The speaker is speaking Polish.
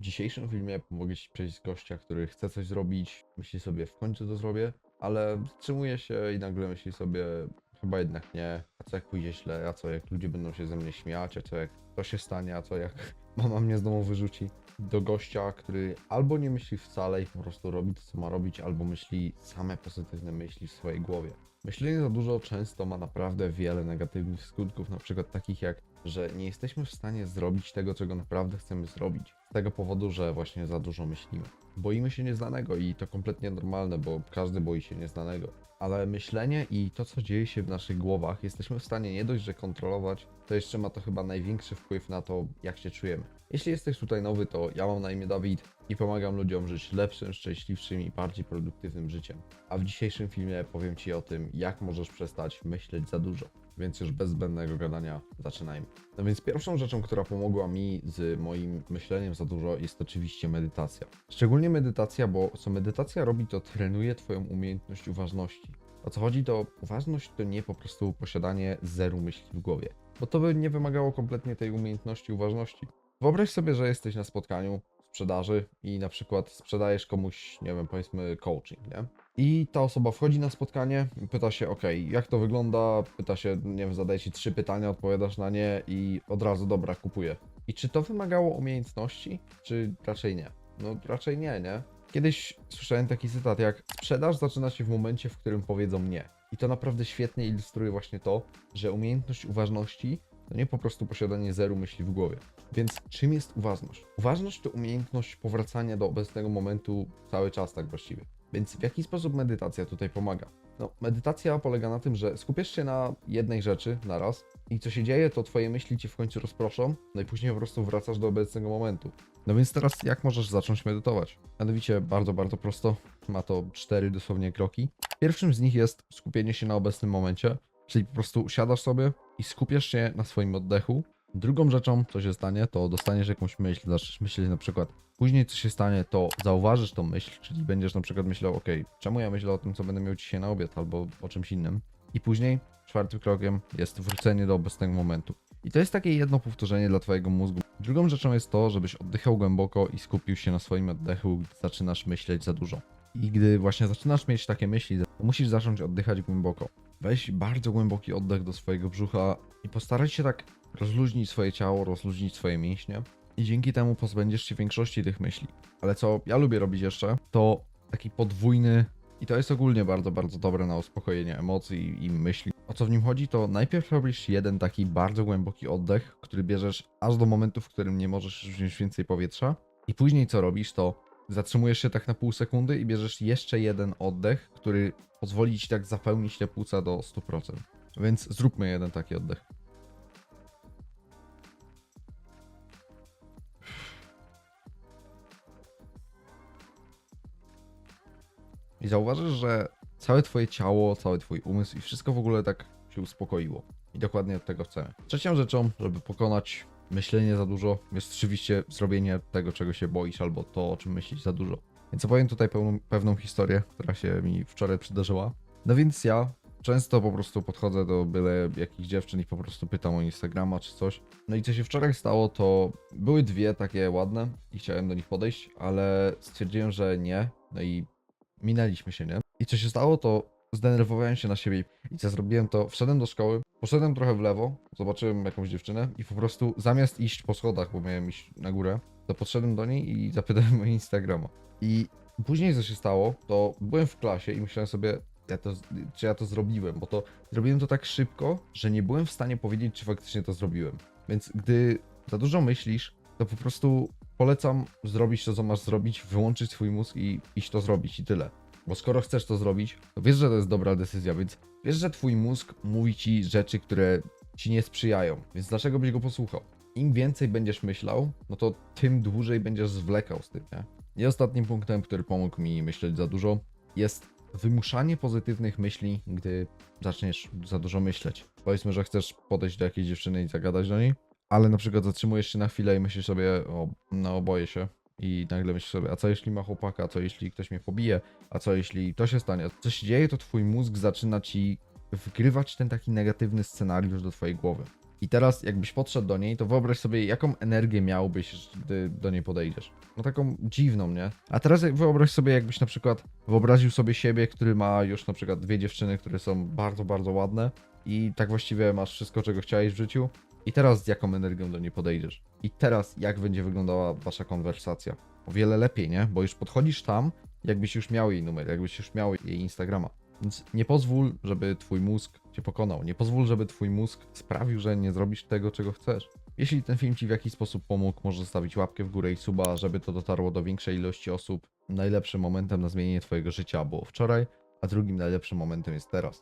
W dzisiejszym filmie pomogę Ci przejść gościa, który chce coś zrobić, myśli sobie w końcu to zrobię, ale zatrzymuje się i nagle myśli sobie chyba jednak nie, a co jak pójdzie źle, a co jak ludzie będą się ze mnie śmiać, a co jak to się stanie, a co jak mama mnie z domu wyrzuci. Do gościa, który albo nie myśli wcale i po prostu robi to, co ma robić, albo myśli same pozytywne myśli w swojej głowie. Myślenie za dużo często ma naprawdę wiele negatywnych skutków, na przykład takich jak, że nie jesteśmy w stanie zrobić tego, czego naprawdę chcemy zrobić. Z tego powodu, że właśnie za dużo myślimy. Boimy się nieznanego i to kompletnie normalne, bo każdy boi się nieznanego. Ale myślenie i to, co dzieje się w naszych głowach, jesteśmy w stanie nie dość, że kontrolować, to jeszcze ma to chyba największy wpływ na to, jak się czujemy. Jeśli jesteś tutaj nowy, to ja mam na imię Dawid i pomagam ludziom żyć lepszym, szczęśliwszym i bardziej produktywnym życiem. A w dzisiejszym filmie powiem Ci o tym, jak możesz przestać myśleć za dużo. Więc już bez zbędnego gadania zaczynajmy. No więc pierwszą rzeczą, która pomogła mi z moim myśleniem za dużo jest oczywiście medytacja. Szczególnie medytacja, bo co medytacja robi, to trenuje Twoją umiejętność uważności. O co chodzi, to uważność to nie po prostu posiadanie zeru myśli w głowie, bo to by nie wymagało kompletnie tej umiejętności uważności. Wyobraź sobie, że jesteś na spotkaniu sprzedaży i na przykład sprzedajesz komuś, nie wiem, powiedzmy coaching, nie? I ta osoba wchodzi na spotkanie, pyta się, ok, jak to wygląda, pyta się, nie wiem, zadaje ci trzy pytania, odpowiadasz na nie i od razu, dobra, kupuję. I czy to wymagało umiejętności, czy raczej nie? No raczej nie, nie? Kiedyś słyszałem taki cytat jak sprzedaż zaczyna się w momencie, w którym powiedzą nie. I to naprawdę świetnie ilustruje właśnie to, że umiejętność uważności to nie po prostu posiadanie zeru myśli w głowie. Więc czym jest uważność? Uważność to umiejętność powracania do obecnego momentu cały czas tak właściwie. Więc w jaki sposób medytacja tutaj pomaga? No, medytacja polega na tym, że skupiasz się na jednej rzeczy na raz i co się dzieje, to twoje myśli cię w końcu rozproszą, no i później po prostu wracasz do obecnego momentu. No więc teraz jak możesz zacząć medytować? Mianowicie bardzo, bardzo prosto. Ma to cztery dosłownie kroki. Pierwszym z nich jest skupienie się na obecnym momencie, czyli po prostu siadasz sobie i skupiasz się na swoim oddechu. Drugą rzeczą, co się stanie, to dostaniesz jakąś myśl, zaczniesz myśleć na przykład, później co się stanie, to zauważysz tą myśl, czyli będziesz na przykład myślał, ok, czemu ja myślę o tym, co będę miał dzisiaj na obiad, albo o czymś innym. I później czwartym krokiem jest wrócenie do obecnego momentu. I to jest takie jedno powtórzenie dla twojego mózgu. Drugą rzeczą jest to, żebyś oddychał głęboko i skupił się na swoim oddechu, gdy zaczynasz myśleć za dużo. I gdy właśnie zaczynasz mieć takie myśli, musisz zacząć oddychać głęboko. Weź bardzo głęboki oddech do swojego brzucha i postaraj się tak rozluźnić swoje ciało, rozluźnić swoje mięśnie i dzięki temu pozbędziesz się większości tych myśli. Ale co ja lubię robić jeszcze, to taki podwójny i to jest ogólnie bardzo, bardzo dobre na uspokojenie emocji i myśli. O co w nim chodzi, to najpierw robisz jeden taki bardzo głęboki oddech, który bierzesz aż do momentu, w którym nie możesz już wziąć więcej powietrza. I później co robisz, to zatrzymujesz się tak na pół sekundy i bierzesz jeszcze jeden oddech, który pozwoli ci tak zapełnić te płuca do 100%. Więc zróbmy jeden taki oddech. I zauważysz, że całe twoje ciało, cały twój umysł i wszystko w ogóle tak się uspokoiło. I dokładnie od tego chcemy. Trzecią rzeczą, żeby pokonać myślenie za dużo, jest oczywiście zrobienie tego, czego się boisz, albo to, o czym myślisz za dużo. Więc opowiem tutaj pełną, pewną historię, która się mi wczoraj przydarzyła. No więc ja często po prostu podchodzę do byle jakichś dziewczyn i po prostu pytam o Instagrama czy coś. No i co się wczoraj stało, to były dwie takie ładne i chciałem do nich podejść, ale stwierdziłem, że nie. No i minęliśmy się, nie? I co się stało, to zdenerwowałem się na siebie i co zrobiłem, to wszedłem do szkoły, poszedłem trochę w lewo, zobaczyłem jakąś dziewczynę i po prostu zamiast iść po schodach, bo miałem iść na górę, to podszedłem do niej i zapytałem o Instagrama. I później co się stało, to byłem w klasie i myślałem sobie, ja to, czy ja to zrobiłem, bo to zrobiłem to tak szybko, że nie byłem w stanie powiedzieć, czy faktycznie to zrobiłem. Więc gdy za dużo myślisz, to po prostu polecam zrobić to, co masz zrobić, wyłączyć swój mózg i iść to zrobić i tyle. Bo skoro chcesz to zrobić, to wiesz, że to jest dobra decyzja, więc wiesz, że twój mózg mówi ci rzeczy, które ci nie sprzyjają, więc dlaczego byś go posłuchał? Im więcej będziesz myślał, no to tym dłużej będziesz zwlekał z tym, nie? I ostatnim punktem, który pomógł mi myśleć za dużo, jest wymuszanie pozytywnych myśli, gdy zaczniesz za dużo myśleć. Powiedzmy, że chcesz podejść do jakiejś dziewczyny i zagadać do niej, ale na przykład zatrzymujesz się na chwilę i myślisz sobie, o, no boję się. I nagle myślisz sobie, a co jeśli ma chłopaka, a co jeśli ktoś mnie pobije, a co jeśli to się stanie. Co się dzieje, to twój mózg zaczyna ci wgrywać ten taki negatywny scenariusz do twojej głowy. I teraz jakbyś podszedł do niej, to wyobraź sobie, jaką energię miałbyś, gdy do niej podejdziesz. No taką dziwną, nie? A teraz wyobraź sobie, jakbyś na przykład wyobraził sobie siebie, który ma już na przykład dwie dziewczyny, które są bardzo, bardzo ładne i tak właściwie masz wszystko, czego chciałeś w życiu. I teraz z jaką energią do niej podejdziesz? I teraz jak będzie wyglądała wasza konwersacja? O wiele lepiej, nie? Bo już podchodzisz tam, jakbyś już miał jej numer, jakbyś już miał jej Instagrama. Więc nie pozwól, żeby twój mózg cię pokonał. Nie pozwól, żeby twój mózg sprawił, że nie zrobisz tego, czego chcesz. Jeśli ten film ci w jakiś sposób pomógł, możesz zostawić łapkę w górę i suba, żeby to dotarło do większej ilości osób. Najlepszym momentem na zmienienie twojego życia było wczoraj, a drugim najlepszym momentem jest teraz.